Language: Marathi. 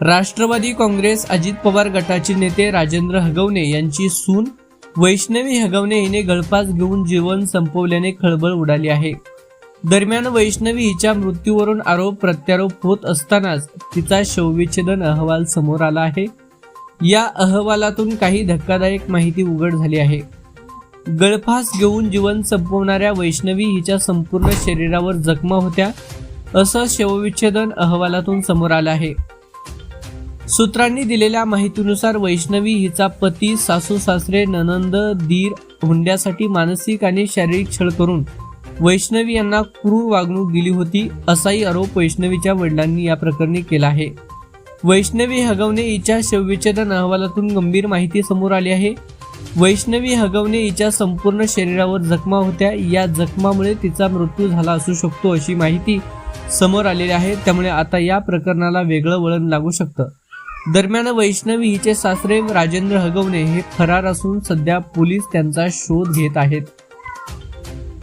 राष्ट्रवादी काँग्रेस अजित पवार गटाचे नेते राजेंद्र हगवणे यांची सून वैष्णवी हगवणे हिने गळफास घेऊन जीवन संपवल्याने खळबळ उडाली आहे. दरम्यान वैष्णवी हिच्या मृत्यूवरून आरोप प्रत्यारोप होत असतानाच तिचा शवविच्छेदन अहवाल समोर आला आहे. या अहवालातून काही धक्कादायक माहिती उघड झाली आहे. गळफास घेऊन जीवन संपवणाऱ्या वैष्णवी हिच्या संपूर्ण शरीरावर जखमा होत्या असं शवविच्छेदन अहवालातून समोर आलं आहे. सूत्रांनी दिलेल्या माहितीनुसार वैष्णवी हिचा पती सासू सासरे ननंद दीर हुंड्यासाठी मानसिक आणि शारीरिक छळ करून वैष्णवी यांना क्रूर वागणूक दिली होती असाही आरोप वैष्णवीच्या वडिलांनी या प्रकरणी केला आहे. वैष्णवी हगवणे हिच्या शवविच्छेदन अहवालातून गंभीर माहिती समोर आली आहे. वैष्णवी हगवणे हिच्या संपूर्ण शरीरावर जखमा होत्या. या जखमामुळे तिचा मृत्यू झाला असू शकतो अशी माहिती समोर आलेली आहे. त्यामुळे आता या प्रकरणाला वेगळं वळण लागू शकतं. दरम्यान वैष्णवी हिचे सासरे राजेंद्र हगवणे हे फरार असून सध्या पोलीस त्यांचा शोध घेत आहेत.